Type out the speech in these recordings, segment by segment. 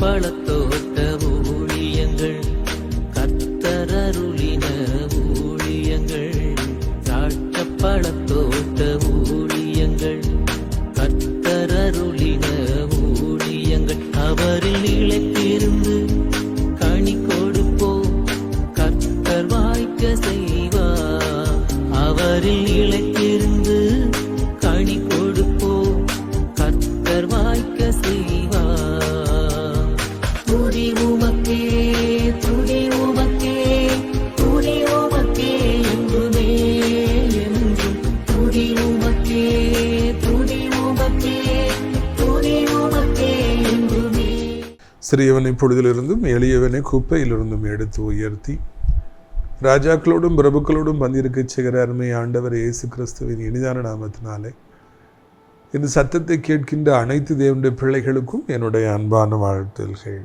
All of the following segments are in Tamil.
பழத்தோட்ட சிறியவனை பொழுதிலிருந்தும் எளியவனை குப்பையிலிருந்தும் எடுத்து உயர்த்தி ராஜாக்களோடும் பிரபுக்களோடும் வந்திருக்கச் செய்கிற அருமை ஆண்டவர் இயேசு கிறிஸ்துவின் இனிதான நாமத்தினாலே இந்த சத்தத்தை கேட்கின்ற அனைத்து தேவனுடைய பிள்ளைகளுக்கும் என்னுடைய அன்பான வாழ்த்துல்கள்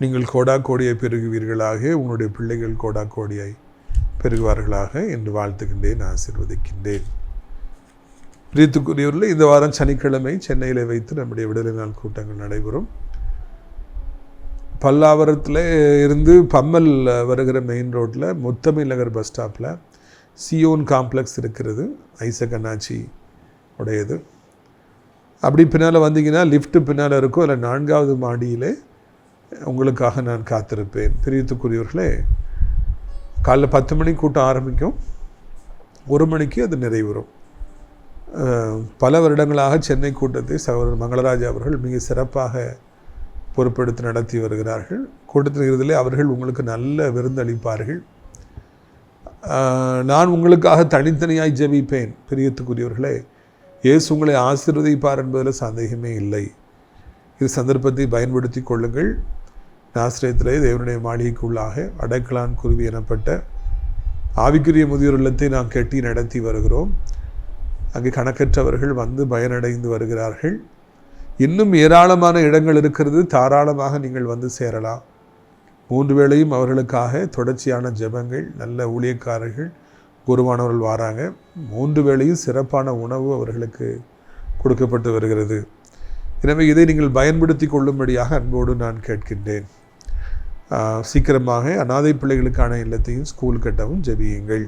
நீங்கள் கோடா கோடியை பெருகுவீர்களாக உங்களுடைய பிள்ளைகள் கோடா கோடியாய் பெருகுவார்களாக என்று வாழ்த்துகின்றேன் ஆசிர்வதிக்கின்றேன். பிரியத்துக்குரியவர்களே இந்த வாரம் சனிக்கிழமை சென்னையில் வைத்து நம்முடைய விடுதலை நாள் கூட்டங்கள் நடைபெறும். பல்லாவரத்தில் இருந்து பம்மல் வருகிற மெயின் ரோட்டில் முத்தமிழ் நகர் பஸ் ஸ்டாப்பில் சியோன் காம்ப்ளெக்ஸ் இருக்கிறது. ஐசக் அண்ணாச்சி உடையது அப்படி பின்னால் வந்தீங்கன்னா லிஃப்ட்டு பின்னால் இருக்கும். அதில் நான்காவது மாடியிலே உங்களுக்காக நான் காத்திருப்பேன். பிரியத்துக்குரியவர்களே காலைல பத்து மணி கூட்டம் ஆரம்பிக்கும். ஒரு மணிக்கு அது நிறைவுறும். பல வருடங்களாக சென்னை கூட்டத்தை சகோதரர் மங்களராஜ் அவர்கள் மிக சிறப்பாக பொறுப்பெடுத்து நடத்தி வருகிறார்கள். கூட்டத்தின் அவர்கள் உங்களுக்கு நல்ல விருந்தளிப்பார்கள் நான் உங்களுக்காக தனித்தனியாய் ஜெபிப்பேன் பிரியத்துக்குரியவர்களே. இயேசு உங்களை ஆசீர்வதிப்பார் என்பதில் சந்தேகமே இல்லை. இது சந்தர்ப்பத்தை பயன்படுத்தி கொள்ளுங்கள். ஆசிரியத்திலே தேவனுடைய மாளிகைக்குள்ளாக அடைக்கலான் குருவி எனப்பட்ட ஆவிக்குரிய முதியோர் இல்லத்தை நாம் கட்டி நடத்தி வருகிறோம். அங்கே கணக்கற்றவர்கள் வந்து பயனடைந்து வருகிறார்கள். இன்னும் ஏராளமான இடங்கள் இருக்கிறது. தாராளமாக நீங்கள் வந்து சேரலாம். மூன்று வேளையும் அவர்களுக்காக தொடர்ச்சியான ஜெபங்கள் நல்ல ஊழியக்காரர்கள் குருவானவர்கள் வாராங்க. மூன்று வேளையும் சிறப்பான உணவு அவர்களுக்கு கொடுக்கப்பட்டு வருகிறது. எனவே இதை நீங்கள் பயன்படுத்தி கொள்ளும்படியாக அன்போடு நான் கேட்கின்றேன். சீக்கிரமாக அனாதை பிள்ளைகளுக்கான இல்லத்தையும் ஸ்கூல் கட்டவும் ஜெபியுங்கள்.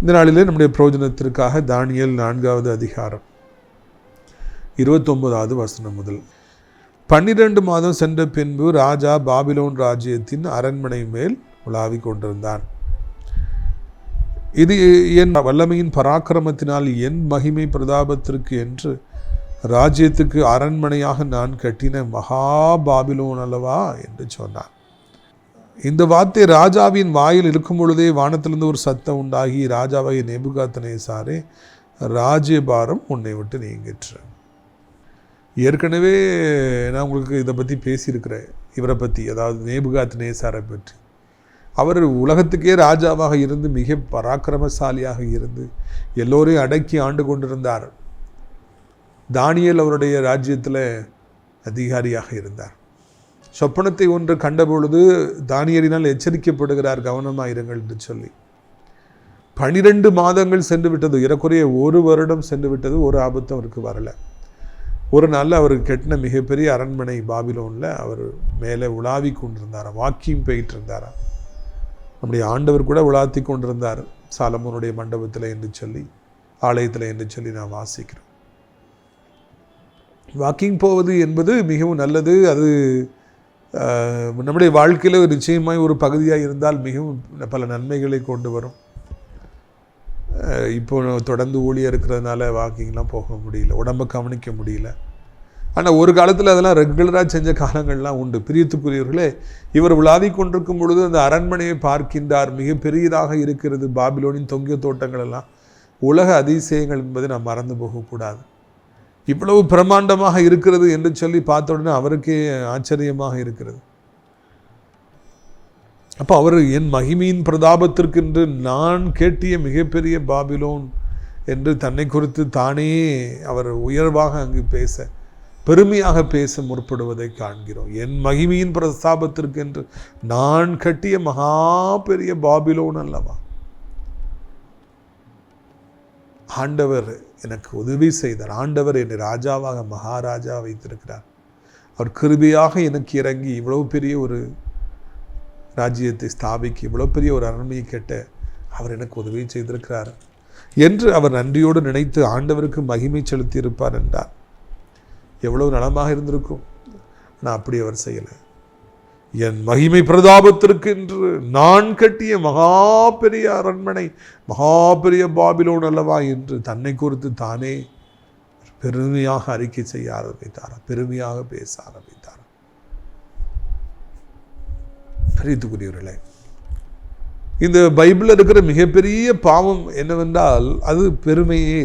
இந்த நாளிலே நம்முடைய பிரயோஜனத்திற்காக தானியல் நான்காவது அதிகாரம். இருபத்தொன்பதாவது வசனம் முதல். பன்னிரண்டு மாதம் சென்ற பின்பு ராஜா பாபிலோன் ராஜ்யத்தின் அரண்மனை மேல் உலாவிக் கொண்டிருந்தான். இது என் வல்லமையின் பராக்கிரமத்தினால் என் மகிமை பிரதாபத்திற்கு என்று ராஜ்யத்துக்கு அரண்மனையாக நான் கட்டின மகா பாபிலோன் அல்லவா என்று சொன்னான் இந்த வார்த்தை ராஜாவின் வாயில் இருக்கும் பொழுதே வானத்திலிருந்து ஒரு சத்தம் உண்டாகி ராஜாவை நெபுகாத்தனேசாரே ராஜ்யபாரம் உன்னை விட்டு நீங்கிற்று. ஏற்கனவே நான் உங்களுக்கு இதை பற்றி பேசியிருக்கிறேன். இவரை பற்றி அதாவது நேபுகாத் நேசாரை பற்றி. அவர் உலகத்துக்கே ராஜாவாக இருந்து மிக பராக்கிரமசாலியாக இருந்து எல்லோரையும் அடக்கி ஆண்டு கொண்டிருந்தார். தானியல் அவருடைய ராஜ்யத்தில் அதிகாரியாக இருந்தார். சொப்பனத்தை ஒன்று கண்டபொழுது தானியலினால் எச்சரிக்கப்படுகிறார் கவனமாக இருங்கள் என்று சொல்லி. பனிரெண்டு மாதங்கள் சென்று விட்டது இறக்குறைய ஒரு வருடம் சென்று விட்டது ஒரு ஆபத்தும் அவருக்கு வரலை. ஒரு நாள் அவருக்கு கெட்டின மிகப்பெரிய அரண்மனை பாபிலோனில் அவர் மேலே உலாவி கொண்டிருந்தாராம் வாக்கிங் போயிட்டு இருந்தாராம் நம்முடைய ஆண்டவர் கூட உலாத்தி கொண்டிருந்தார். சாலமோனுடைய மண்டபத்தில் என்று சொல்லி ஆலயத்தில் என்று சொல்லி நான் வாசிக்கிறோம் வாக்கிங் போவது என்பது மிகவும் நல்லது. அது நம்முடைய வாழ்க்கையில் நிச்சயமாய் ஒரு பகுதியாக இருந்தால் மிகவும் பல நன்மைகளை கொண்டு வரும். இப்போ தொடர்ந்து ஊழியர் இருக்கிறதுனால வாக்கிங்லாம் போக முடியல உடம்பை கவனிக்க முடியல. ஆனால் ஒரு காலத்தில் அதெல்லாம் ரெகுலராக செஞ்ச காலங்கள்லாம் உண்டு. பிரியத்துக்குரியவர்களே இவர் விழாவி கொண்டிருக்கும் பொழுது அந்த அரண்மனையை பார்க்கின்றார். மிக பெரியதாக இருக்கிறது பாபிலோனின் தொங்கிய தோட்டங்கள் எல்லாம் உலக அதிசயங்கள் என்பதை நாம் மறந்து போகக்கூடாது. இவ்வளவு பிரமாண்டமாக இருக்கிறது என்று சொல்லி பார்த்த உடனே அவருக்கே ஆச்சரியமாக இருக்கிறது. அப்போ அவர் என் மகிமையின் பிரதாபத்திற்கென்று நான் கேட்டிய மிகப்பெரிய பாபிலோன் என்று தன்னை குறித்து தானே அவர் உயர்வாக அங்கு பேச பெருமையாக பேச முற்படுவதை காண்கிறோம். என் மகிமையின் பிரஸ்தாபத்திற்கென்று நான் கட்டிய மகா பெரிய பாபிலோன் அல்லவா? ஆண்டவர் எனக்கு உதவி செய்தார். ஆண்டவர் என்னை ராஜாவாக மகாராஜா வைத்திருக்கிறார். அவர் கிருபியாக எனக்கு இறங்கி இவ்வளவு பெரிய ஒரு ராஜ்யத்தை ஸ்தாபிக்க இவ்வளோ பெரிய ஒரு அரண்மையை கேட்ட அவர் எனக்கு உதவி செய்திருக்கிறார் என்று அவர் நன்றியோடு நினைத்து ஆண்டவருக்கு மகிமை செலுத்தி இருப்பார் என்றார். எவ்வளவு நலமாக இருந்திருக்கும். ஆனால் அப்படி அவர் செய்யலை. என் மகிமை பிரதாபத்திற்கு என்று நான் கட்டிய மகா பெரிய அரண்மனை மகா பெரிய பாபிலோன் அல்லவா என்று தன்னை குறித்து தானே பெருமையாக அறிக்கை செய்ய ஆரம்பித்தார் பெருமையாக பேச ஆரம்பித்தார். பிரியத்துக்குரியவர்களே இந்த பைபிளில் இருக்கிற மிகப்பெரிய பாவம் என்னவென்றால் அது பெருமையே.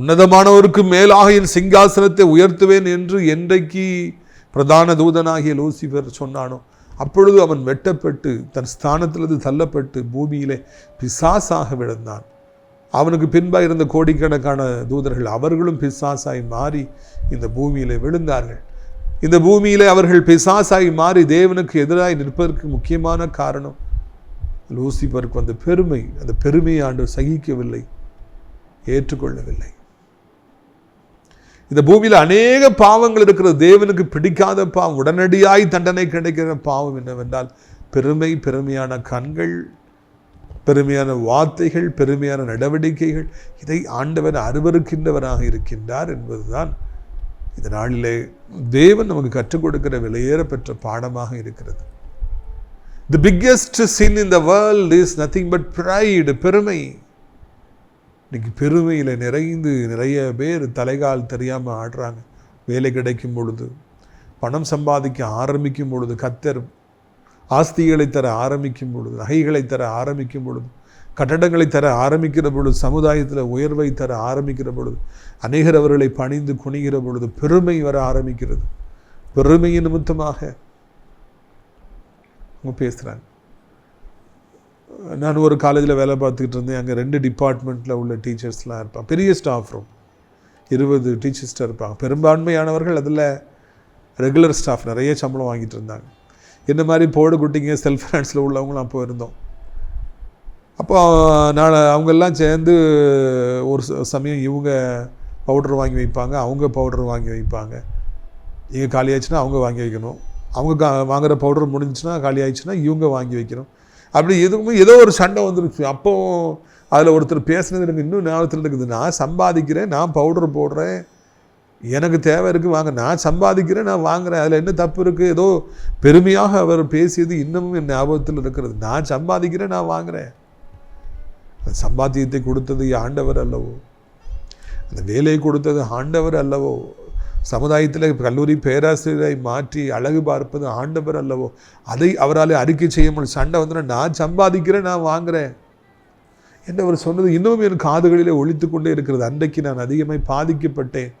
உன்னதமானவருக்கு மேலாக என் சிங்காசனத்தை உயர்த்துவேன் என்று என்றைக்கு பிரதான தூதனாகிய லூசிபர் சொன்னானோ அப்பொழுது அவன் வெட்டப்பட்டு தன் ஸ்தானத்திலிருந்து தள்ளப்பட்டு பூமியிலே பிசாசாக விழுந்தான். அவனுக்கு பின்பாக இருந்த கோடிக்கணக்கான தூதர்கள் அவர்களும் பிசாசாய் மாறி இந்த பூமியிலே விழுந்தார்கள். இந்த பூமியில் அவர்கள் பிசாசாய் மாறி தேவனுக்கு எதிராக நிற்பதற்கு முக்கியமான காரணம் லூசிபருக்கு அந்த பெருமை அந்த பெருமையை ஆண்டு சகிக்கவில்லை ஏற்றுக்கொள்ளவில்லை. இந்த பூமியில் அநேக பாவங்கள் இருக்கிற தேவனுக்கு பிடிக்காத பாவம் உடனடியாய் தண்டனை கிடைக்கிற பாவம் என்னவென்றால் பெருமை பெருமையான கண்கள் பெருமையான வார்த்தைகள் பெருமையான நடவடிக்கைகள் இதை ஆண்டவர் அருவருக்கின்றவராக இருக்கின்றார் என்பதுதான் இந்த நாளிலே தேவன் நமக்கு கற்றுக் கொடுக்கிற விலையேற பெற்ற பாடமாக இருக்கிறது. The biggest sin in the world is nothing but pride பெருமை. இன்னைக்கு பெருமையில் நிறைந்து நிறைய பேர் தலைகால் தெரியாமல் ஆடுறாங்க. வேலை கிடைக்கும் பொழுது பணம் சம்பாதிக்க ஆரம்பிக்கும் பொழுது கத்தர் ஆஸ்திகளை தர ஆரம்பிக்கும் பொழுது நகைகளை தர ஆரம்பிக்கும் பொழுது கட்டடங்களை தர ஆரம்பிக்கிற பொழுது சமுதாயத்தில் உயர்வை தர ஆரம்பிக்கிற பொழுது அநேகர் அவர்களை பணிந்து குனிகிற பொழுது பெருமை வர ஆரம்பிக்கிறது. பெருமையின் நிமித்தமாக அவங்க பேசுகிறாங்க நான் ஒரு காலேஜில் வேலை பார்த்துக்கிட்டு இருந்தேன். அங்கே ரெண்டு டிபார்ட்மெண்ட்டில் உள்ள டீச்சர்ஸ்லாம் இருப்பாங்க. பெரிய ஸ்டாஃப் ரூம் இருபது டீச்சர்ஸ்டாக இருப்பாங்க. பெரும்பான்மையானவர்கள் அதில் ரெகுலர் ஸ்டாஃப் நிறைய சம்பளம் வாங்கிட்டு இருந்தாங்க. என்ன மாதிரி போடு குட்டிங்க செல்ஃப் ஃபைனான்ஸில் உள்ளவங்களும் அப்போ இருந்தோம். அப்போ நான் அவங்கெல்லாம் சேர்ந்து ஒரு ச- சமயம் இவங்க பவுடர் வாங்கி வைப்பாங்க அவங்க பவுடர் வாங்கி வைப்பாங்க. இங்கே காலி ஆயிடுச்சுன்னா அவங்க வாங்கி வைக்கணும். அவங்க கா வாங்குகிற பவுடர் முடிஞ்சுன்னா காலி ஆயிடுச்சுன்னா இவங்க வாங்கி வைக்கணும். அப்படி எதுவும் ஏதோ ஒரு சண்டை வந்துருச்சு. அப்போ அதில் ஒருத்தர் பேசுனது எனக்கு இன்னும் ஞாபகத்தில் இருக்குது. நான் சம்பாதிக்கிறேன் நான் பவுடர் போடுறேன். எனக்கு தேவை இருக்குது வாங்க. நான் சம்பாதிக்கிறேன் நான் வாங்குகிறேன் அதில் என்ன தப்பு இருக்குது ஏதோ பெருமையாக அவர் பேசியது இன்னமும் என் ஞாபகத்தில் இருக்கிறது. நான் சம்பாதிக்கிறேன் நான் வாங்குகிறேன் சம்பாத்தியத்தை கொடுத்தது ஆண்டவர் அல்லவோ? அந்த வேலையை கொடுத்தது ஆண்டவர் அல்லவோ? சமுதாயத்தில் கல்லூரி பேராசிரியரை மாற்றி அழகு பார்ப்பது ஆண்டவர் அல்லவோ? அதை அவரால் அறிக்கை செய்ய முடியும். சண்டை வந்து நான் சம்பாதிக்கிறேன் நான் வாங்குறேன். என்று அவர் சொன்னது இன்னமும் என் காதுகளிலே ஒழித்து கொண்டே இருக்கிறது. அன்றைக்கு நான் அதிகமாக பாதிக்கப்பட்டேன்.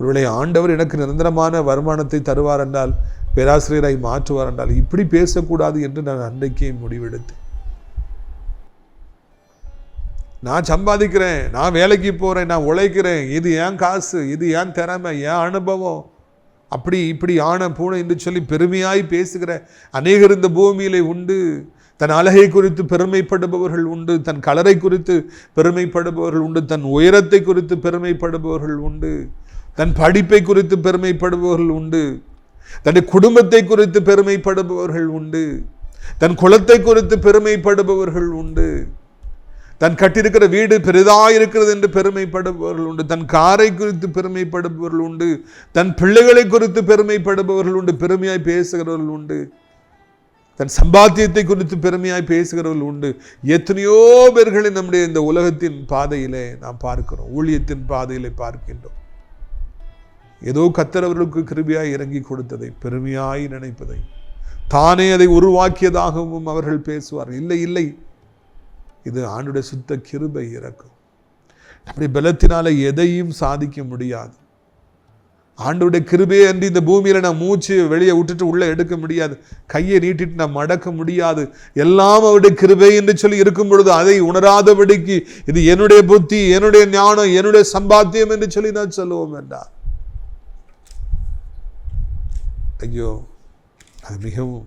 ஒருவேளை ஆண்டவர் எனக்கு நிரந்தரமான வருமானத்தை தருவார் என்றால் பேராசிரியரை மாற்றுவார் என்றால் இப்படி பேசக்கூடாது என்று நான் அன்றைக்கே முடிவெடுத்தேன். நான் சம்பாதிக்கிறேன் நான் வேலைக்கு போகிறேன் நான் உழைக்கிறேன் இது ஏன் காசு இது ஏன் திறமை ஏன் அனுபவம்? அப்படி இப்படி ஆன பூனை என்று சொல்லி பெருமையாய் பேசுகிற அநேகர் இந்த பூமியிலே உண்டு. தன் அழகை குறித்து பெருமைப்படுபவர்கள் உண்டு தன் கலரை குறித்து பெருமைப்படுபவர்கள் உண்டு தன் உயரத்தை குறித்து பெருமைப்படுபவர்கள் உண்டு. தன் படிப்பை குறித்து பெருமைப்படுபவர்கள் உண்டு. தன்னுடைய குடும்பத்தை குறித்து பெருமைப்படுபவர்கள் உண்டு. தன் குலத்தை குறித்து பெருமைப்படுபவர்கள் உண்டு. தன் கட்டியிருக்கிற வீடு பெரிதாக இருக்கிறது என்று பெருமைப்படுபவர்கள் உண்டு. தன் காரை குறித்து பெருமைப்படுபவர்கள் உண்டு. தன் பிள்ளைகளை குறித்து பெருமைப்படுபவர்கள் உண்டு. பெருமையாய் பேசுகிறவர்கள் உண்டு. தன் சம்பாத்தியத்தை குறித்து பெருமையாய் பேசுகிறவர்கள் உண்டு. எத்தனையோ பேர்களை நம்முடைய இந்த உலகத்தின் பாதையிலே நாம் பார்க்கிறோம். ஊழியத்தின் பாதையிலே பார்க்கின்றோம். ஏதோ கத்தரவர்களுக்கு கிருபியாய் இறங்கி கொடுத்ததை பெருமையாய் நினைப்பதை தானே அதை உருவாக்கியதாகவும் அவர்கள் பேசுவார் இல்லை இல்லை. இது ஆண்டுடைய சுத்த கிருபை இறக்கும். அப்படி பலத்தினால எதையும் சாதிக்க முடியாது. ஆண்டுடைய கிருபையை அன்றி இந்த பூமியில நான் மூச்சு வெளியே விட்டுட்டு உள்ள எடுக்க முடியாது. கையை நீட்டிட்டு நான் மடக்க முடியாது. எல்லாம் அவருடைய கிருபை என்று சொல்லி இருக்கும் பொழுது அதை உணராதபடிக்கு இது என்னுடைய புத்தி என்னுடைய ஞானம் என்னுடைய சம்பாத்தியம் என்று சொல்லி நான் சொல்லுவோம் என்றார். ஐயோ அது மிகவும்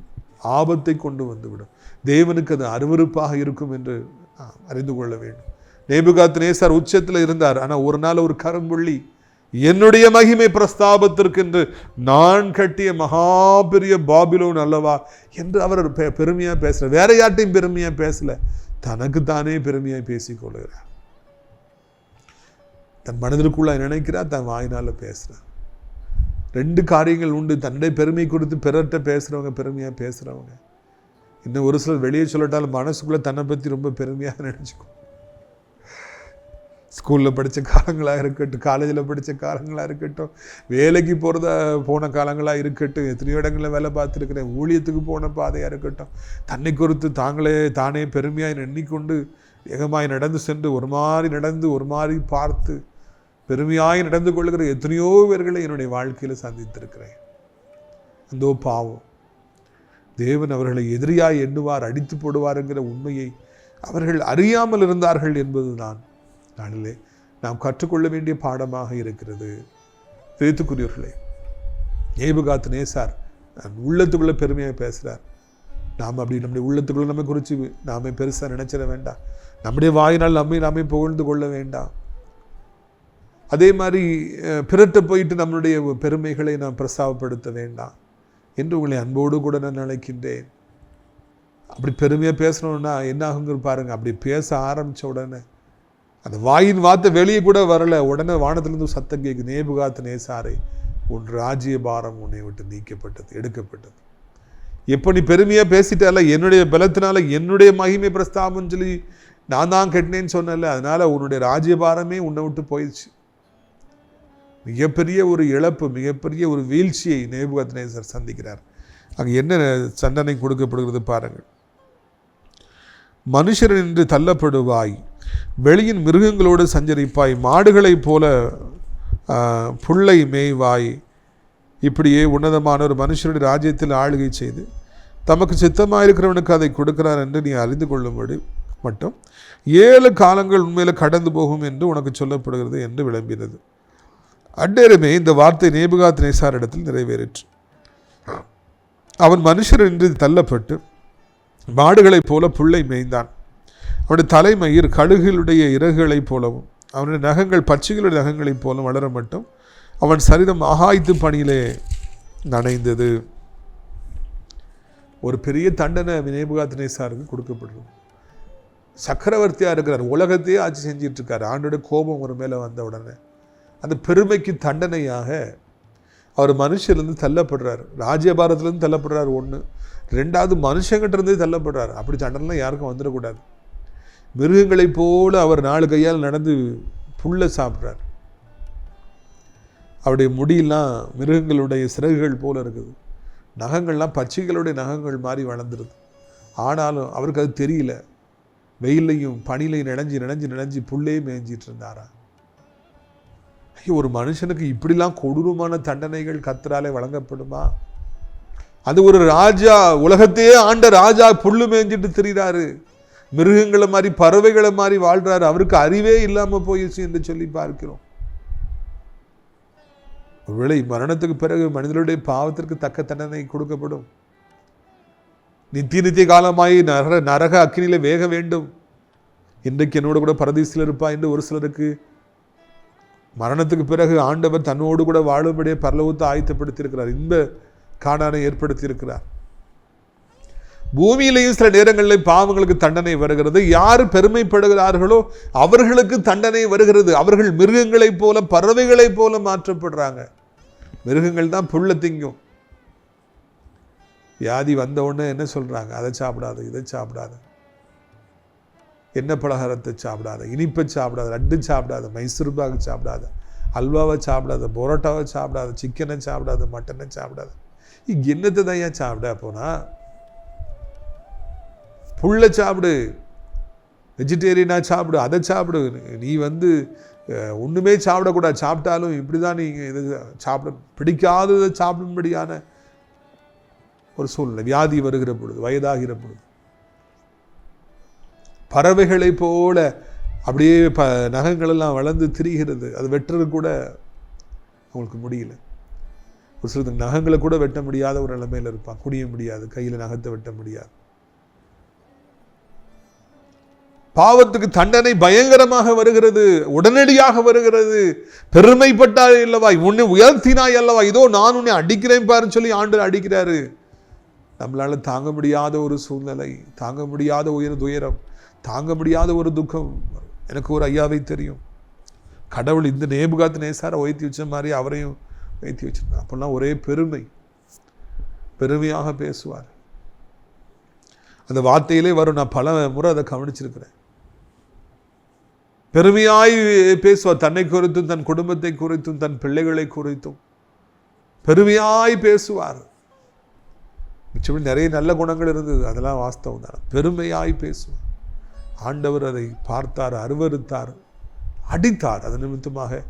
ஆபத்தை கொண்டு வந்துவிடும். தேவனுக்கு அது அருவருப்பாக இருக்கும் என்று அறிந்து கொள்ள வேண்டும். நேபுகாத் நேசார் உச்சத்தில் இருந்தார். ஆனால் ஒரு நாள் ஒரு கரும்புள்ளி என்னுடைய மகிமை பிரஸ்தாபத்திற்கென்று நான் கட்டிய மகா பெரிய பாபிலோன் அல்லவா? என்று அவர் பெ- பெருமையா பேசல. வேற யார்ட்டையும் பெருமையாக பேசல. தனக்கு தானே பெருமையாக பேசிக்கொள்கிறார் தன் மனதிற்குள்ள நினைக்கிறார் தன் வாயினால் பேசுகிறார் ரெண்டு காரியங்கள் உண்டு. தன்னுடைய பெருமை குறித்து பிறர்கிட்ட பேசுகிறவங்க பெருமையாக பேசுகிறவங்க இன்னும் ஒரு சிலர் வெளியே சொல்லட்டாலும் மனசுக்குள்ளே தன்னை பற்றி ரொம்ப பெருமையாக நினச்சிக்கும். ஸ்கூலில் படித்த காலங்களாக இருக்கட்டும் காலேஜில் படித்த காலங்களாக இருக்கட்டும் வேலைக்கு போகிறதா போன காலங்களாக இருக்கட்டும் எத்தனையோ இடங்களில் வேலை பார்த்துருக்கிறேன் ஊழியத்துக்கு போன பாதையாக இருக்கட்டும் தன்னை குறித்து தாங்களே தானே பெருமையாக எண்ணிக்கொண்டு வேகமாய் நடந்து சென்று ஒரு மாதிரி நடந்து ஒரு மாதிரி பார்த்து பெருமையாய் நடந்து கொள்கிற எத்தனையோ பேர்களை என்னுடைய வாழ்க்கையில் சந்தித்திருக்கிறேன். அந்தோ பாவம். தேவன் அவர்களை எதிரியாய் எண்ணுவார் அடித்து போடுவாருங்கிற உண்மையை அவர்கள் அறியாமல் இருந்தார்கள் என்பதுதான். நாளிலே நாம் கற்றுக்கொள்ள வேண்டிய பாடமாக இருக்கிறது. பேத்துக்குரியவர்களே ஏபுகாத்து நேசார் நான் பெருமையாக பேசுகிறார் நாம் அப்படி நம்முடைய உள்ளத்துக்குள்ளே நம்மை குறித்து நாமே பெருசாக நினச்சிட வேண்டாம். நம்முடைய வாயினால் நம்மை நாமே புகழ்ந்து கொள்ள வேண்டாம். அதே மாதிரி பிறட்ட போயிட்டு நம்மளுடைய பெருமைகளை நாம் பிரஸ்தாபப்படுத்த வேண்டாம். என்று உங்களை அன்போடு கூட நான் நினைக்கின்றேன் அப்படி பெருமையாக பேசணுன்னா என்ன ஆகுங்கிற பாருங்க. அப்படி பேச ஆரம்பித்த உடனே அந்த வாயின் வார்த்தை வெளியே கூட வரல. உடனே வானத்திலிருந்து சத்தம் கேட்கு நேபுகாத்து நேசாரை உன் ராஜ்ய பாரம் உன்னை விட்டு நீக்கப்பட்டது எடுக்கப்பட்டது. எப்போ நீ பெருமையாக பேசிட்டால என்னுடைய பலத்தினால என்னுடைய மகிமை பிரஸ்தாபம் சொல்லி நான் தான் கட்டினேன்னு சொன்னல அதனால உன்னுடைய ராஜ்யபாரமே உன்னை விட்டு போயிடுச்சு. மிகப்பெரிய ஒரு இழப்பு மிகப்பெரிய ஒரு வீழ்ச்சியை நேபுகத்னேசர் சந்திக்கிறார். அங்கே என்ன சந்தனை கொடுக்கப்படுகிறது பாருங்கள். மனுஷர் என்று தள்ளப்படுவாய் வெளியின் மிருகங்களோடு சஞ்சரிப்பாய் மாடுகளைப் போல ஆ, புல்லை மேய்வாய். இப்படியே உன்னதமான ஒரு மனுஷருடைய ராஜ்யத்தில் ஆளுகை செய்து தமக்கு சித்தமாயிருக்கிறவனுக்கு அதை கொடுக்கிறார் என்று நீ அறிந்து கொள்ளும்படி மட்டும் ஏழு காலங்கள் உண்மையில் கடந்து போகும் என்று உனக்கு சொல்லப்படுகிறது என்று விளம்பினது. அந்நேரமே இந்த வார்த்தை நேபுகாத் நேசார் இடத்தில் நிறைவேறிற்று. அவன் மனுஷர் என்று தள்ளப்பட்டு மாடுகளைப் போல புல்லை மேய்ந்தான். அவனுடைய தலைமயிர் கழுகுகளுடைய இறகுகளைப் போலவும் அவனுடைய நகங்கள் பச்சைகளுடைய நகங்களைப் போலும் வளர மட்டும் அவன் சரீரம் ஆகாய்த்து பணியிலே நனைந்தது. ஒரு பெரிய தண்டனை நேபுகாத் நேசாருக்கு கொடுக்கப்படுறது சக்கரவர்த்தியாக இருக்கிறார். உலகத்தையே ஆட்சி செஞ்சிட்ருக்கார் ஆண்டோட கோபம் ஒரு மேலே வந்த உடனே. அந்த பெருமைக்கு தண்டனையாக அவர் மனுஷர்லேருந்து தள்ளப்படுறார். ராஜ்யபாரத்துலேருந்து தள்ளப்படுறார் ஒன்று ரெண்டாவது மனுஷங்கிட்ட இருந்தே தள்ளப்படுறார். அப்படி தண்டனைலாம் யாருக்கும் வந்துடக்கூடாது. மிருகங்களைப் போல அவர் நாலு கையால் நடந்து புல்லை சாப்பிட்றார். அவருடைய முடியெல்லாம் மிருகங்களுடைய சிறகுகள் போல இருக்குது. நகங்கள்லாம் பச்சைகளுடைய நகங்கள் மாதிரி வளர்ந்துருது. ஆனாலும் அவருக்கு அது தெரியல. வெயிலையும் பனிலையும் நினைஞ்சு நினைஞ்சு நினைஞ்சு புல்லே மேய்ஞ்சிட்டு இருந்தாரா? ஒரு மனுஷனுக்கு இப்படிலாம் கொடூரமான தண்டனைகள் கத்தராலே வழங்கப்படுமா? அது ஒரு ராஜா உலகத்தையே ஆண்ட ராஜா புல்லு மேய்ஞ்சிட்டு திரிகிறாரு மிருகங்களை மாதிரி பறவைகளை மாதிரி வாழ்றாரு. அவருக்கு அறிவே இல்லாமல் போயிடுச்சு என்று சொல்லி பார்க்கிறோம். ஒருவேளை மரணத்துக்கு பிறகு மனிதனுடைய பாவத்திற்கு தக்க தண்டனை கொடுக்கப்படும். நித்திய நித்திய காலமாய் நரக நரக அக்கினியில வேக வேண்டும். இன்றைக்கு என்னோட கூட பரதீசில் இருப்பா என்று ஒரு சிலருக்கு மரணத்துக்கு பிறகு ஆண்டவர் தன்னோடு கூட வாழும்படியே பரலவத்தை ஆயத்தப்படுத்தியிருக்கிறார். இன்ப காணானை ஏற்படுத்தியிருக்கிறார். பூமியிலேயும் சில நேரங்களில் பாவங்களுக்கு தண்டனை வருகிறது. யார் பெருமைப்படுகிறார்களோ அவர்களுக்கு தண்டனை வருகிறது. அவர்கள் மிருகங்களைப் போல பறவைகளைப் போல மாற்றப்படுறாங்க. மிருகங்கள் தான் புல்ல திங்கும். வியாதி வந்த உடனே என்ன சொல்கிறாங்க அதை சாப்பிடாது இதை சாப்பிடாது. எண்ணெய் பலகாரத்தை சாப்பிடாத? இனிப்பை சாப்பிடாத லட்டு சாப்பிடாத மைசூர் பாகு சாப்பிடாத அல்வாவை சாப்பிடாத பரோட்டாவை சாப்பிடாத சிக்கனை சாப்பிடாத மட்டனை சாப்பிடாத. என்னத்தை தான் ஏன் சாப்பிட போனா? புல்லை சாப்பிடு. வெஜிடேரியனாக சாப்பிடு அதை சாப்பிடு. நீ வந்து ஒன்றுமே சாப்பிடக்கூடாது. சாப்பிட்டாலும் இப்படி தான் நீங்கள் இது சாப்பிட பிடிக்காததை சாப்பிடும்படியான ஒரு சூழ்நிலை. வியாதி வருகிற பொழுது வயதாகிற பொழுது. பறவைகளை போல அப்படியே ப நகங்களெல்லாம் வளர்ந்து திரிகிறது. அது வெட்டுறது கூட அவங்களுக்கு முடியல. ஒரு சிலருக்கு நகங்களை கூட வெட்ட முடியாத ஒரு நிலைமையில் இருப்பான். குனிய முடியாது. கையில் நகத்தை வெட்ட முடியாது. பாவத்துக்கு தண்டனை பயங்கரமாக வருகிறது. உடனடியாக வருகிறது. பெருமைப்பட்டாய் அல்லவா? உன்னை உயர்த்தினாய் அல்லவா? இதோ நான் உன்னை அடிக்கிறேன் பாருன்னு சொல்லி ஆண்டு அடிக்கிறாரு. நம்மளால தாங்க முடியாத ஒரு சூழ்நிலை தாங்க முடியாத உயர் துயரம் தாங்க முடியாத ஒரு துக்கம் எனக்கு ஒரு ஐயாவை தெரியும். கடவுள் இந்த நேபுகாத்து நேசாரை உயர்த்தி வச்ச மாதிரி அவரையும் உயர்த்தி வச்சிருந்தார் அப்போல்லாம் ஒரே பெருமை. பெருமையாக பேசுவார். அந்த வார்த்தையிலே வரும். நான் பல முறை அதை கவனிச்சிருக்கிறேன். பெருமையாய் பேசுவார். தன்னை குறித்தும் தன் குடும்பத்தை குறித்தும் தன் பிள்ளைகளை குறித்தும். பெருமையாய் பேசுவார். மிச்சபடி நிறைய நல்ல குணங்கள் இருந்தது. அதெல்லாம் வாஸ்தவம் தான். பெருமையாய் பேசுவார். ஆண்டவர் அதை பார்த்தார் அருவருத்தார் அடித்தார். அது நிமித்தமாக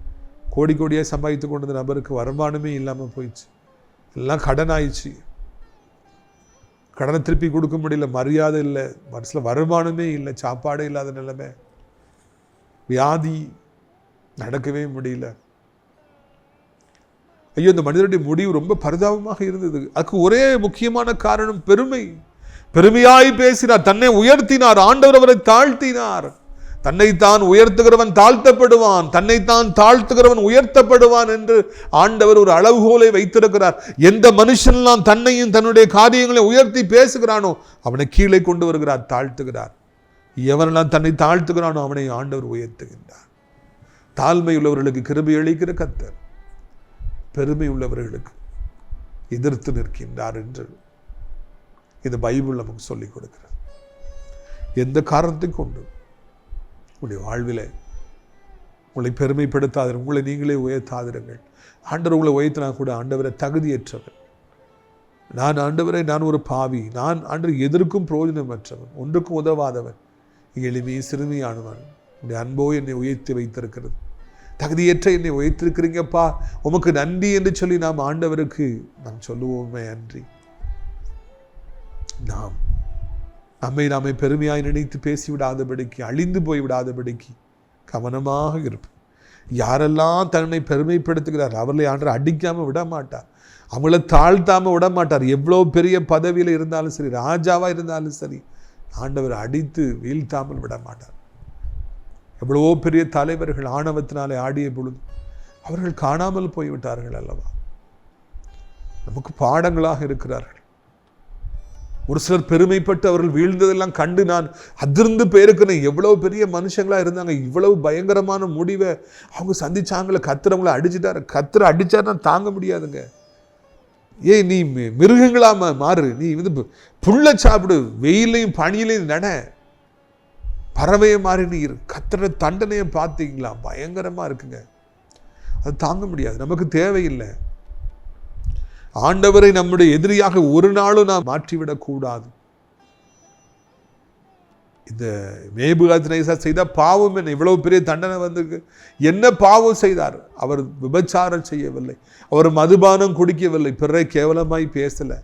கோடி கோடியாக சம்பாதித்து கொண்ட நபருக்கு வருமானமே இல்லாமல் போயிடுச்சு. எல்லாம் கடன் ஆயிடுச்சு கடனை திருப்பி கொடுக்க முடியல மரியாதை இல்லை மனசில் வருமானமே இல்லை சாப்பாடே இல்லாத நிலைமை. வியாதி நடக்கவே முடியல. ஐயோ இந்த மனிதனுடைய முடிவு ரொம்ப பரிதாபமாக இருந்தது. அதுக்கு ஒரே முக்கியமான காரணம் பெருமை. பெருமையாய் பேசினார். தன்னை உயர்த்தினார். ஆண்டவர் அவரை தாழ்த்தினார். தன்னைத்தான் உயர்த்துகிறவன் தாழ்த்தப்படுவான். தன்னைத்தான் தாழ்த்துகிறவன் உயர்த்தப்படுவான் என்று ஆண்டவர் ஒரு அளவுகோலை வைத்திருக்கிறார். எந்த மனுஷன்லாம் தன்னையும் தன்னுடைய காரியங்களை உயர்த்தி பேசுகிறானோ அவனை கீழே கொண்டு வருகிறார் தாழ்த்துகிறார். எவனெல்லாம் தன்னை தாழ்த்துகிறானோ அவனை ஆண்டவர் உயர்த்துகின்றார். தாழ்மை உள்ளவர்களுக்கு கிருபி அளிக்கிற கத்தர் பெருமை உள்ளவர்களுக்கு எதிர்த்து நிற்கின்றார் என்று இது பைபிள் நமக்கு சொல்லிக் கொடுக்கிறது. எந்த காரணத்தை கொண்டு உங்களுடைய வாழ்வில் உங்களை பெருமைப்படுத்தாதிரு உங்களை நீங்களே உயர்த்தாதிருங்கள். ஆண்டவர் உங்களை உயர்த்தினா கூட ஆண்டவரை தகுதியற்றவர். நான் ஆண்டவரை நான் ஒரு பாவி. நான் ஆண்டவர் எதற்கும் பிரயோஜனமற்றவன் ஒன்றுக்கும் உதவாதவன். எளிமையை சிறுமியானவன். உடைய அன்போ என்னை உயர்த்தி வைத்திருக்கிறது. தகுதியற்ற என்னை உயர்த்திருக்கிறீங்கப்பா. உமக்கு நன்றி என்று சொல்லி நாம் ஆண்டவருக்கு நாம் சொல்லுவோமே அன்றி நாம் நம்மை நாமே பெருமையாய் நினைத்து பேசிவிடாதபடிக்கு அழிந்து போய்விடாதபடிக்கு கவனமாக இருப்போம். யாரெல்லாம் தன்னை பெருமைப்படுத்துகிறார் அவர்களை ஆண்டு அடிக்காமல் விட மாட்டார் அவங்கள தாழ்த்தாமல் விட மாட்டார் எவ்வளோ பெரிய பதவியில் இருந்தாலும் சரி ராஜாவாக இருந்தாலும் சரி ஆண்டவர் அடித்து வீழ்த்தாமல் விட மாட்டார் எவ்வளவோ பெரிய தலைவர்கள் ஆணவத்தினாலே ஆடிய பொழுது அவர்கள் காணாமல் போய்விட்டார்கள் அல்லவா? நமக்கு பாடங்களாக இருக்கிறார்கள். ஒரு சிலர் பெருமைப்பட்டு அவர்கள் வீழ்ந்ததெல்லாம் கண்டு நான் அதிர்ந்து போயிருக்கிறேன் எவ்வளவு பெரிய மனுஷங்களா இருந்தாங்க இவ்வளவு பயங்கரமான முடிவை அவங்க சந்திச்சாங்களே கத்துறவங்கள அடிச்சுட்டாரு. கத்துற அடித்தாருன்னா தாங்க முடியாதுங்க. ஏய் நீ மிருகங்களாம மாறு. நீ வந்து புள்ள சாப்பிடு வெயிலையும் பனியிலையும் நட. பறவையை மாறி நீ இரு. கத்துற தண்டனையை பார்த்தீங்களா? பயங்கரமா இருக்குங்க. அது தாங்க முடியாது. நமக்கு தேவையில்லை. ஆண்டவரை நம்முடைய எதிரியாக ஒரு நாளும் நாம் மாற்றிவிடக்கூடாது. இந்த இந்த மேபுகாத்னேசா செய்த பாவம் என்ன? இவ்வளவு பெரிய தண்டனை வந்திருக்கு. என்ன பாவம் செய்தார்? அவர் விபச்சாரம் செய்யவில்லை. அவர் மதுபானம் குடிக்கவில்லை. பிறரை கேவலமாய் பேசலை.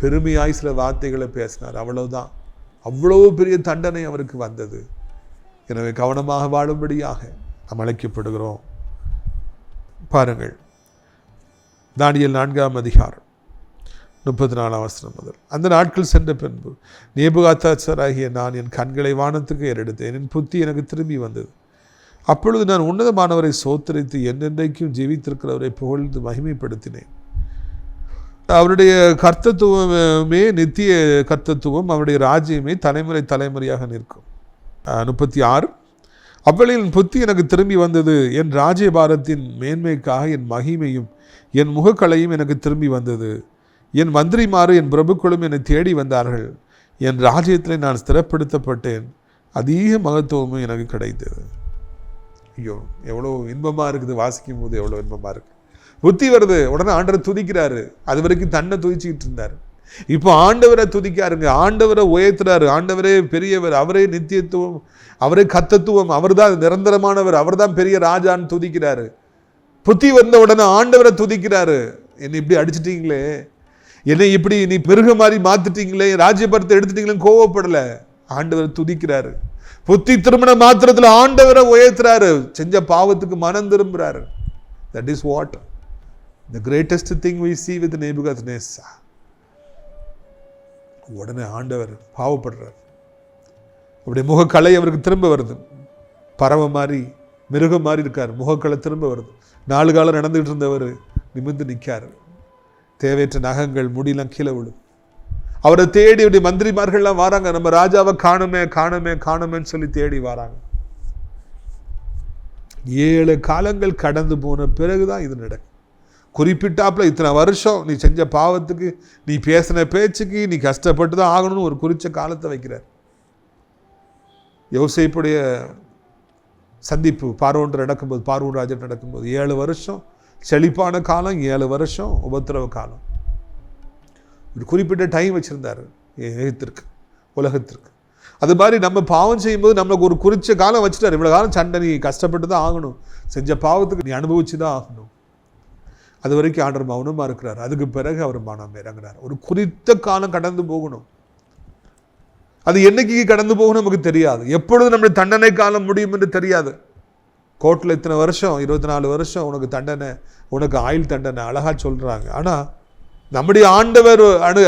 பெருமையாய் சில வார்த்தைகளை பேசினார். அவ்வளவுதான். அவ்வளவு பெரிய தண்டனை அவருக்கு வந்தது. எனவே கவனமாக வாழும்படியாக நாம் அழைக்கப்படுகிறோம். பாருங்கள். தானியல் நான்காம் அதிகாரம் முப்பத்தி நாலாம் வசனம் முதல். அந்த நாட்கள் சென்ற பின்பு நேபுகாத்தாச்சராகிய நான் என் கண்களை வானத்துக்கு ஏறெடுத்தேன் என் புத்தி எனக்கு திரும்பி வந்தது. அப்பொழுது நான் உன்னதமானவரை சோத்தரித்து என்னென்றைக்கும் ஜீவித்திருக்கிறவரை புகழ்ந்து மகிமைப்படுத்தினேன். அவருடைய கர்த்தத்துவமே நித்திய கர்த்தத்துவம் அவருடைய ராஜ்யமே தலைமுறை தலைமுறையாக நிற்கும். முப்பத்தி ஆறு அவ்வளையில் புத்தி எனக்கு திரும்பி வந்தது என் ராஜ்யபாரத்தின் மேன்மைக்காக என் மகிமையும் என் முகக்கலையும் எனக்கு திரும்பி வந்தது. என் மந்திரிமாறு என் பிரபுக்களும் என்னை தேடி வந்தார்கள். என் ராஜ்யத்தில் நான் ஸ்திரப்படுத்தப்பட்டேன். அதிக மகத்துவமும் எனக்கு கிடைத்தது. ஐயோ எவ்வளோ இன்பமாக இருக்குது. வாசிக்கும் போது எவ்வளோ இன்பமாக இருக்குது புத்தி வருது. உடனே ஆண்டவரை துதிக்கிறாரு. அது வரைக்கும் தன்னை துதிச்சிக்கிட்டு இருந்தார். இப்போ ஆண்டவரை துதிக்காருங்க. ஆண்டவரை உயர்த்துறாரு. ஆண்டவரே பெரியவர். அவரே நித்தியத்துவம். அவரே கத்தத்துவம். அவர்தான் நிரந்தரமானவர். அவர்தான் பெரிய ராஜான்னு துதிக்கிறாரு. புத்தி வந்த உடனே ஆண்டவரை துதிக்கிறாரு. என்னை இப்படி அடிச்சிட்டிங்களே. என்னை இப்படி நீ பெருக மாதிரி மாத்திட்டீங்களே. ராஜ்யபரத்தை எடுத்துட்டீங்களே கோவப்படலை. ஆண்டவரை துதிக்கிறாரு. புத்தி திருமண மாத்திரத்தில் ஆண்டவரை உயர்த்துறாரு. செஞ்ச பாவத்துக்கு மனம் திரும்புறாரு. That is what the greatest thing we see with Nebuchadnezzar உடனே ஆண்டவர் பாவப்படுறார். அப்படி முகக்கலை அவருக்கு திரும்ப வருது. பறவை மாதிரி மிருகம் மாதிரி இருக்கார். முகக்கலை திரும்ப வருது. நாலு காலம் நடந்துகிட்டு இருந்தவர் நிமிர்ந்து நிற்கார் தேவையற்ற நகங்கள் முடியெல்லாம் கீழே விழும். அவரை தேடி இப்படி மந்திரிமார்கள்லாம் வராங்க. நம்ம ராஜாவை காணுமே காணுமே காணுமேன்னு சொல்லி தேடி வராங்க. ஏழு காலங்கள் கடந்து போன பிறகுதான் இது நடக்கும். குறிப்பிட்டாப்புல இத்தனை வருஷம் நீ செஞ்ச பாவத்துக்கு நீ பேசின பேச்சுக்கு நீ கஷ்டப்பட்டு தான் ஆகணும்னு ஒரு குறித்த காலத்தை வைக்கிறார். யோசைப்புடைய சந்திப்பு பார்வோன் நடக்கும்போது பார்வோன் ராஜன் நடக்கும்போது ஏழு வருஷம். செழிப்பான காலம் ஏழு வருஷம் உபத்திரவ காலம். ஒரு குறிப்பிட்ட டைம் வச்சுருந்தார் எகத்திற்கு உலகத்திற்கு. அது மாதிரி நம்ம பாவம் செய்யும்போது நம்மளுக்கு ஒரு குறித்த காலம் வச்சுட்டார். இவ்வளோ காலம் சண்டை நீ கஷ்டப்பட்டு தான் ஆகணும். செஞ்ச பாவத்துக்கு நீ அனுபவிச்சு தான் ஆகணும். அது வரைக்கும் ஆண்டர் மௌனமாக இருக்கிறார். அதுக்கு பிறகு அவர் மனம் இறங்குறார். ஒரு குறித்த காலம் கடந்து போகணும். அது என்னைக்கு கடந்து போகும் நமக்கு தெரியாது. எப்பொழுது நம்முடைய தண்டனை காலம் முடியும் என்று தெரியாது. கோர்ட்டில் இத்தனை வருஷம் இருபத்தி நாலு வருஷம் உனக்கு தண்டனை உனக்கு ஆயுள் தண்டனை அழகாக சொல்கிறாங்க ஆனால் நம்முடைய ஆண்டவர் அணு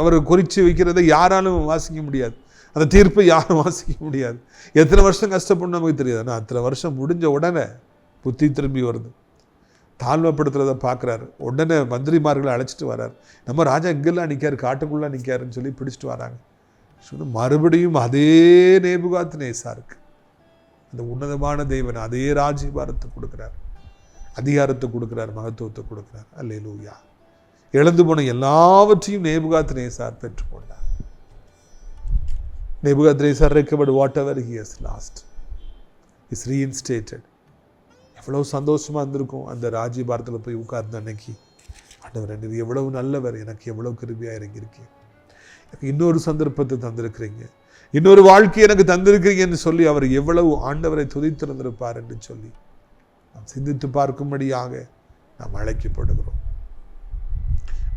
அவர் குறித்து வைக்கிறதை யாராலும் வாசிக்க முடியாது. அந்த தீர்ப்பை யாரும் வாசிக்க முடியாது. எத்தனை வருஷம் கஷ்டப்படணும் நமக்கு தெரியாது. ஆனால் அத்தனை வருஷம் முடிஞ்ச உடனே புத்தி திரும்பி வருது. தாழ்மைப்படுத்துறதை பார்க்குறாரு. உடனே மந்திரிமார்களை அழைச்சிட்டு வரார் நம்ம ராஜா எங்கெல்லாம் நிற்காரு காட்டுக்குள்ளே நிற்காருன்னு சொல்லி பிடிச்சிட்டு வராங்க. சொன்ன மறுபடியும் அதே நேபுகாத் நேசாருக்கு அந்த உன்னதமான தேவன் அதே ராஜ்யபாரத்தை கொடுக்குறார் அதிகாரத்தை கொடுக்குறார் மகத்துவத்தை கொடுக்குறார். அல்லே லூயா இழந்து போன எல்லாவற்றையும் நேபுகாத் நேசார் பெற்றுக்கொண்டார். Nebuchadnezzar recovered whatever he has lost is reinstated எவ்வளோ சந்தோஷமாக இருந்திருக்கும் அந்த ராஜ்யபாரத்தில் போய் உட்கார்ந்த அன்னைக்கு. ஆண்டவர் நீர் எவ்வளவு நல்லவர் எனக்கு எவ்வளோ கிருபியாக இறங்கியிருக்கேன் இன்னொரு சந்தர்ப்பத்தை தந்திருக்கிறீங்க. இன்னொரு வாழ்க்கை எனக்கு தந்திருக்கிறீங்கன்னு சொல்லி அவர் எவ்வளவு ஆண்டவரை துதித்திருந்திருப்பார் என்று சொல்லி நாம் சிந்தித்து பார்க்கும்படியாக நாம் அழைக்கப்படுகிறோம்.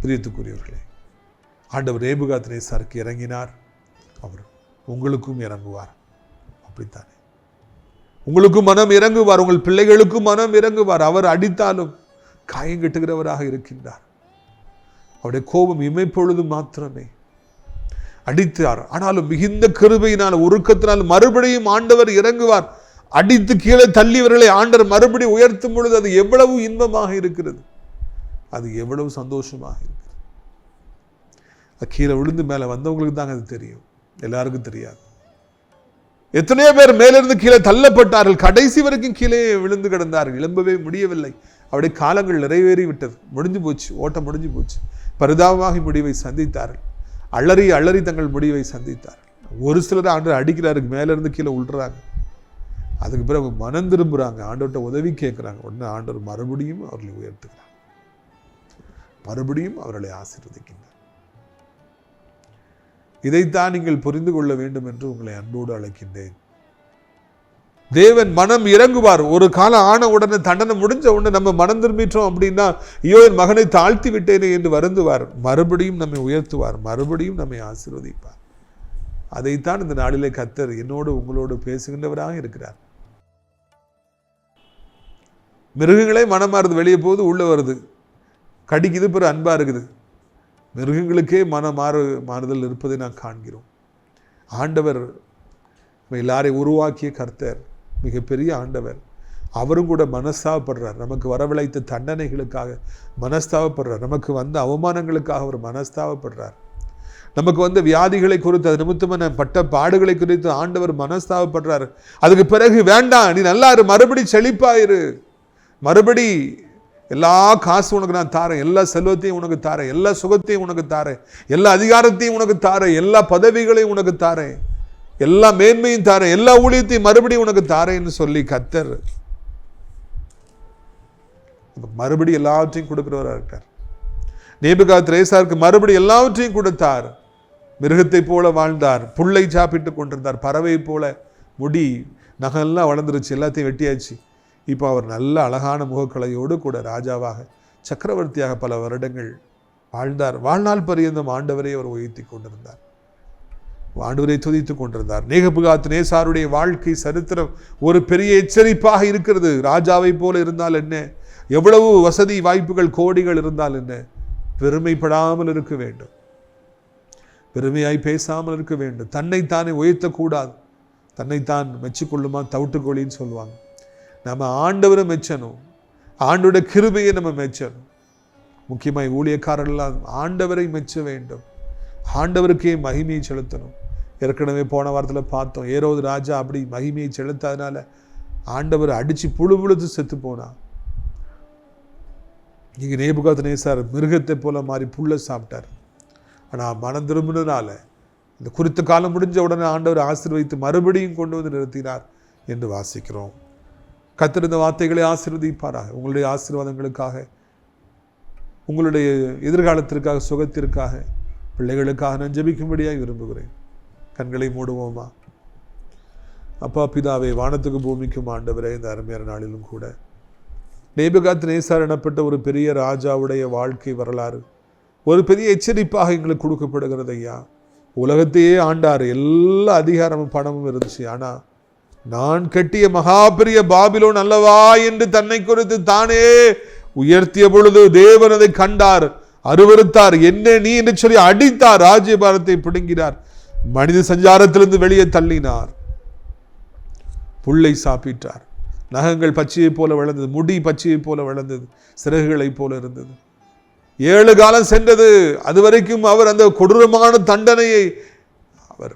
பிரியத்துக்குரியவர்களே ஆண்டவர் ரேபுகாத் நேசாருக்கு இறங்கினார். அவர் உங்களுக்கும் இறங்குவார். அப்படித்தானே? உங்களுக்கும் மனம் இறங்குவார். உங்கள் பிள்ளைகளுக்கும் மனம் இறங்குவார். அவர் அடித்தாலும் காயங்கட்டுகிறவராக இருக்கின்றார். அவருடைய கோபம் இமைப்பொழுது மாத்திரமே. அடித்தார். ஆனாலும் மிகுந்த கிருபையினால் உருக்கத்தினால் மறுபடியும் ஆண்டவர் இறங்குவார். அடித்து கீழே தள்ளியவர்களை ஆண்டர் மறுபடியும் உயர்த்தும் பொழுது அது எவ்வளவு இன்பமாக இருக்கிறது. அது எவ்வளவு சந்தோஷமாக இருக்கிறது. அது கீழே விழுந்து மேலே வந்தவங்களுக்கு தாங்க அது தெரியும். எல்லாருக்கும் தெரியாது. எத்தனையோ பேர் மேலிருந்து கீழே தள்ளப்பட்டார்கள். கடைசி வரைக்கும் கீழே விழுந்து கிடந்தார்கள். எழும்பவே முடியவில்லை. அவருடைய காலங்கள் நிறைவேறி விட்டது முடிஞ்சு போச்சு. ஓட்டம் முடிஞ்சு போச்சு. பரிதாபமாக முடிவை சந்தித்தார்கள். அலறி அலறி தங்கள் முடிவை சந்தித்தார். ஒரு சிலர் ஆண்டு அடிக்கிறாருக்கு மேலேருந்து கீழே உள்றாங்க அதுக்கு பிறகு மனம் திரும்புகிறாங்க ஆண்டவர்கிட்ட உதவி கேட்குறாங்க. உடனே ஆண்டவர் மறுபடியும் அவர்களை உயர்த்துக்கிறார் மறுபடியும் அவர்களை ஆசீர்வதிக்கின்றார். இதைத்தான் நீங்கள் புரிந்து கொள்ள வேண்டும் என்று உங்களை அன்போடு அழைக்கின்றேன். தேவன் மனம் இறங்குவார். ஒரு காலம் ஆன உடனே தண்டனை முடிஞ்ச உடனே நம்ம மனம் திரும்பிட்டோம் அப்படின்னா ஐயோ என் மகனை தாழ்த்தி விட்டேனே என்று வருந்துவார். மறுபடியும் நம்மை உயர்த்துவார். மறுபடியும் நம்மை ஆசீர்வதிப்பார். அதைத்தான் இந்த நாளிலே கத்தர் என்னோடு உங்களோடு பேசுகின்றவராக இருக்கிறார். மிருகங்களே மனம் மாறுது. வெளியே போகுது உள்ளே வருது. கடிக்குது பிற அன்பாக இருக்குது. மிருகங்களுக்கே மன மாறு மாறுதல் இருப்பதை நான் காண்கிறோம். ஆண்டவர் நம்ம எல்லாரையும் உருவாக்கிய கர்த்தர். மிகப்பெரிய ஆண்டவர். அவரும் கூட மனஸ்தாபப்படுறார். நமக்கு வரவழைத்த தண்டனைகளுக்காக மனஸ்தாபப்படுறார். நமக்கு வந்த அவமானங்களுக்காக அவர் மனஸ்தாபப்படுறார். நமக்கு வந்த வியாதிகளை குறித்து அது நிமித்தமான பட்ட பாடுகளை குறித்து ஆண்டவர் மனஸ்தாபப்படுறார். அதுக்கு பிறகு வேண்டாம் நீ நல்லா இரு. மறுபடி செழிப்பாயிரு மறுபடி எல்லா காசும் உனக்கு நான் தாரேன். எல்லா செல்வத்தையும் உனக்கு தாரேன். எல்லா சுகத்தையும் உனக்கு தாரேன். எல்லா அதிகாரத்தையும் உனக்கு தாரேன். எல்லா பதவிகளையும் உனக்கு தாரேன். எல்லா மேன்மையும் தாரேன். எல்லா ஊழியத்தையும் மறுபடியும் உனக்கு தாரேன்னு சொல்லி கத்தர் மறுபடியும் எல்லாவற்றையும் கொடுக்குறவராக இருக்கார். நேபுகாத் ரேசாருக்கு மறுபடியும் எல்லாவற்றையும் கொடுத்தார். மிருகத்தை போல வாழ்ந்தார். புல்லை சாப்பிட்டு கொண்டிருந்தார். பறவை போல முடி நகெல்லாம் வளர்ந்துருச்சு. எல்லாத்தையும் வெட்டியாச்சு. இப்போ அவர் நல்ல அழகான முகக்கலையோடு கூட ராஜாவாக சக்கரவர்த்தியாக பல வருடங்கள் வாழ்ந்தார். வாழ்நாள் பரியந்தம் ஆண்டவரை அவர் உயர்த்தி கொண்டிருந்தார். ஆண்டவரை துதித்து கொண்டிருந்தார். நேகபுகாத் நேசாருடைய வாழ்க்கை சரித்திரம் ஒரு பெரிய எச்சரிப்பாக இருக்கிறது. ராஜாவை போல இருந்தால் என்ன? எவ்வளவு வசதி வாய்ப்புகள் கோடிகள் இருந்தால் என்ன? பெருமைப்படாமல் இருக்க வேண்டும். பெருமையாய் பேசாமல் இருக்க வேண்டும். தன்னைத்தானே உயர்த்தக்கூடாது. தன்னைத்தான் மெச்சிக்கொள்ளுமா? தவிட்டுக்கொள்ளின்னு சொல்லுவாங்க. நம்ம ஆண்டவரை மெச்சணும். ஆண்டோட கிருபையை நம்ம மெச்சணும். முக்கியமாக ஊழியக்காரர்கள்லாம் ஆண்டவரை மெச்ச வேண்டும். ஆண்டவருக்கே மகிமையை செலுத்தணும். ஏற்கனவே போன வாரத்தில் பார்த்தோம். ஏரோது ராஜா அப்படி மகிமையை செலுத்தாதனால ஆண்டவர் அடித்து புழு புழுத்து செத்து போனான் இங்கே நேபுகாத் நேசார் மிருகத்தை போல மாறி புல்லை சாப்பிட்டார். ஆனால் மனம் திரும்பினதுனால இந்த குறித்த காலம் முடிஞ்ச உடனே ஆண்டவர் ஆசீர்வதித்து மறுபடியும் கொண்டு வந்து நிறுத்தினார் என்று வாசிக்கிறோம். கத்திருந்த வார்த்தைகளை ஆசீர்வதிப்பாராக. உங்களுடைய ஆசீர்வாதங்களுக்காக உங்களுடைய எதிர்காலத்திற்காக சுகத்திற்காக பிள்ளைகளுக்காக நான் ஜெபிக்கும்படியாக விரும்புகிறேன். கண்களை மூடுவோமா? அப்பா பிதாவை வானத்துக்கு பூமிக்கும் ஆண்டவரே இந்த அருமையான நாளிலும் கூட. நேபகாத் நேசார் எனப்பட்ட ஒரு பெரிய ராஜாவுடைய வாழ்க்கை வரலாறு ஒரு பெரிய எச்சரிப்பாக எங்களுக்கு கொடுக்கப்படுகிறது ஐயா. உலகத்தையே ஆண்டார். எல்லா அதிகாரமும் பணமும் இருந்துச்சு. ஆனால் நான் கட்டிய மகாபெரிய பாபிலோன் அல்லவா என்று தன்னை குறித்து தானே உயர்த்திய பொழுது தேவன் அதை கண்டார் அருவருத்தார். என்ன நீ என்று சொல்லி அடித்தார். ராஜ்யபாரத்தை பிடுங்கினார். மனித சஞ்சாரத்திலிருந்து வெளியே தள்ளினார். புல்லை சாப்பிட்டார். நகங்கள் பச்சையைப் போல வளர்ந்தது. முடி பச்சையைப் போல வளர்ந்தது. சிறகுகளைப் போல இருந்தது. ஏழு காலம் சென்றது. அது வரைக்கும் அவர் அந்த கொடூரமான தண்டனையை அவர்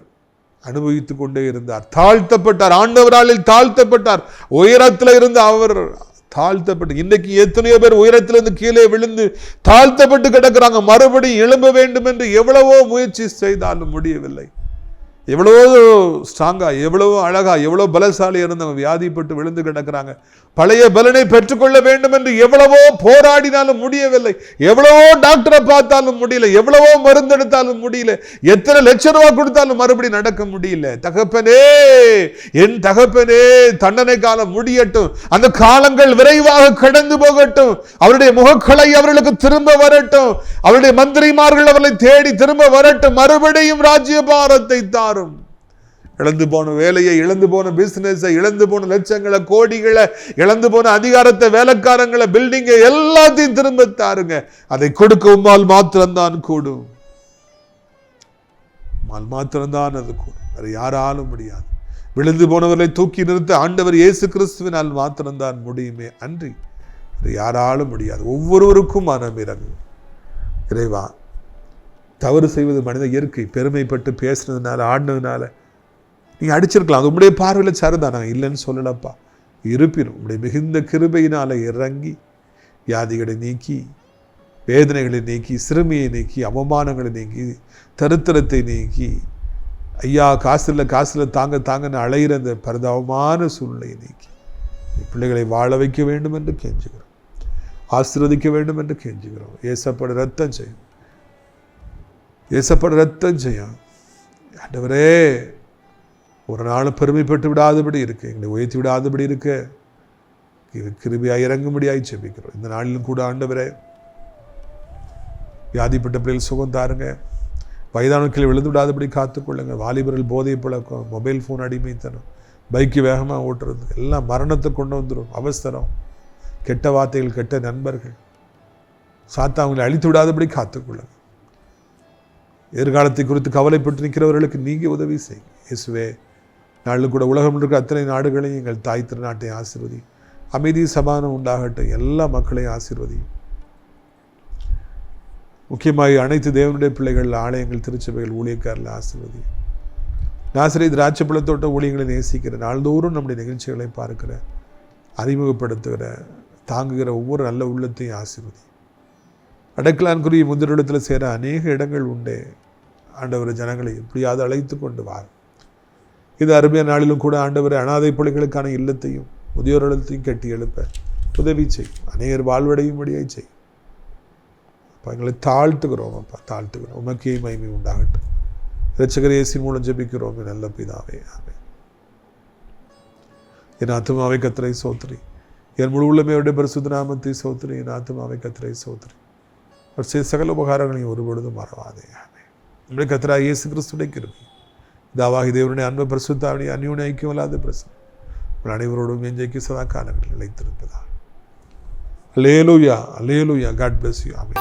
அனுபவித்துக் கொண்டே இருந்தார். தாழ்த்தப்பட்டார். ஆண்டவராளில் தாழ்த்தப்பட்டார். உயரத்தில் இருந்து அவர் தாழ்த்தப்பட்டு இன்னைக்கு எத்தனையோ பேர் உயரத்திலிருந்து கீழே விழுந்து தாழ்த்தப்பட்டு கிடக்கிறாங்க. மறுபடியும் எழும்ப வேண்டும் என்று எவ்வளவோ முயற்சி செய்தாலும் முடியவில்லை. எவ்வளவோ ஸ்ட்ராங்காக எவ்வளவோ அழகா எவ்வளோ பலசாலி இருந்தவங்க வியாதிப்பட்டு விழுந்து கிடக்கிறாங்க. பழைய பலனை பெற்றுக்கொள்ள வேண்டும் என்று எவ்வளவோ போராடினாலும் முடியவில்லை. எவ்வளவோ டாக்டரை பார்த்தாலும் முடியல. எவ்வளவோ மருந்தெடுத்தாலும் முடியல. எத்தனை லட்ச ரூபா கொடுத்தாலும் மறுபடியும் நடக்க முடியல. தகப்பனே என் தகப்பனே தண்டனை காலம் முடியட்டும். அந்த காலங்கள் விரைவாக கடந்து போகட்டும். அவருடைய முகக்கலை அவர்களுக்கு திரும்ப வரட்டும். அவருடைய மந்திரிமார்கள் அவர்களை தேடி திரும்ப வரட்டும். மறுபடியும் ராஜ்யபாரத்தை தாரும். இழந்து போன வேலையை இழந்து போன பிசினஸை இழந்து போன லட்சங்களை கோடிகளை இழந்து போன அதிகாரத்தை வேலைக்காரங்களை பில்டிங்கை எல்லாத்தையும் திரும்ப தாருங்க. அதை கொடுக்க உம்மால் மாத்திரம்தான் கூடும். உம்மால் மாத்திரம்தான் அது கூடும். வேறு யாராலும் முடியாது. விழுந்து போனவர்களை தூக்கி நிறுத்த ஆண்டவர் இயேசு கிறிஸ்துவினால் மாத்திரம்தான் முடியுமே. அன்றி யாராலும் முடியாது. ஒவ்வொருவருக்கும் மனம் இறங்கும் இறைவா தவறு செய்வது மனித இயற்கை. பெருமைப்பட்டு பேசுனதுனால ஆடினதுனால. நீங்கள் அடிச்சிருக்கலாம். அது உங்களுடைய பார்வையில் சரிதான். நாங்கள் இல்லைன்னு சொல்லலப்பா. இருப்பினும் உங்களுடைய மிகுந்த கிருபையினால் இறங்கி வியாதிகளை நீக்கி வேதனைகளை நீக்கி சிறுமியை நீக்கி அவமானங்களை நீக்கி தருத்திரத்தை நீக்கி ஐயா காசு இல்லை தாங்க தாங்கன்னு அலையிற அந்த பரிதாபமான சூழ்நிலையை நீக்கி பிள்ளைகளை வாழ வைக்க வேண்டும் என்று கெஞ்சுகிறோம். ஆசிர்வதிக்க வேண்டும் என்று கெஞ்சுகிறோம். ஏசப்பட ரத்தம் செய்யும் இயேசப்பட ரத்தம் செய்யும். ஆண்டவரே ஒரு நாளும் பெருமைப்பட்டு விடாதபடி இருக்கு. எங்களை உயர்த்தி விடாதபடி இருக்க. இது கிருபியாய் இறங்கும்படியாய் செபிக்கிறோம் இந்த நாளிலும் கூட ஆண்டவரே வியாதிப்பட்ட பிள்ளைகள் சுகம் தாருங்க. வயதானக்கள் விழுந்து விடாதபடி காத்துக்கொள்ளுங்க. வாலிபர்கள் போதை பழக்கம். மொபைல் ஃபோன் அடிமைத்தனம் பைக்கு வேகமாக ஓட்டுறது. எல்லாம் மரணத்தை கொண்டு வந்துடும் அவசரம். கெட்ட வார்த்தைகள் கெட்ட நண்பர்கள். சாத்தா அவங்களை அழித்து விடாதபடி காத்துக்கொள்ளுங்க. எதிர்காலத்தை குறித்து கவலைப்பட்டு நிற்கிறவர்களுக்கு நீங்கள் உதவி செய். இயேசுவே நாளில் கூட உலகம் இருக்கிற அத்தனை நாடுகளையும் எங்கள் தாய் திருநாட்டை ஆசிர்வதி. அமைதி சமாதானம் உண்டாகட்டும். எல்லா மக்களையும் ஆசிர்வதி. முக்கியமாக அனைத்து தேவனுடைய பிள்ளைகள் ஆலயங்கள் திருச்சபைகள் ஊழியக்காரில் ஆசிர்வதி. நாசிரி திராட்சை பழத்தோட்ட ஊழியங்களை நேசிக்கிற நாள்தோறும் நம்முடைய நிகழ்ச்சிகளை பார்க்கிற அறிமுகப்படுத்துகிற தாங்குகிற ஒவ்வொரு நல்ல உள்ளத்தையும் ஆசிர்வதி. அடக்கலான்குரிய முதலிடத்தில் சேர அநேக இடங்கள் உண்டே. ஆண்டவர் ஜனங்களை எப்படியாவது அழைத்து கொண்டு வார். இது அருமையான நாளிலும் கூட ஆண்டவர் அனாதை பிள்ளைகளுக்கான இல்லத்தையும் முதியோர் இல்லத்தையும் கட்டி எழுப்ப. உதவி செய். அநேகர் வாழ்வடையும்படியாய் செய். அப்போ எங்களை தாழ்த்துகிறோம் அப்பா தாழ்த்துக்கிறோம் உமக்கே மகிமை உண்டாகட்டும். இரட்சகர் இயேசு மூலம் ஜெபிக்கிறோம் நல்ல பிதாவே. ஆமே என் ஆத்மாவை கத்திரை சோத்ரி. என் முழு உள்ளமையுடைய பரிசுத்த நாமத்தை சோத்ரி. என் ஆத்மாவை கத்திரை சோத்ரி. அவர் செய்த சகல உபகாரங்களையும் ஒரு பொழுதும் மறவாதே. நம்முடைய கத்திரா இயேசு கிறிஸ்துடைய கிருபி இதாவாகி தேவனுடைய அன்பு பிரசுத்தாவுடைய அந்யூன ஐக்கியம் இல்லாத பிரசனம் உங்கள் அனைவரோடும் எஞ்சைக்கு சதா காலங்களில் நிலைத்திருப்பதா hallelujah hallelujah God bless you ஆமே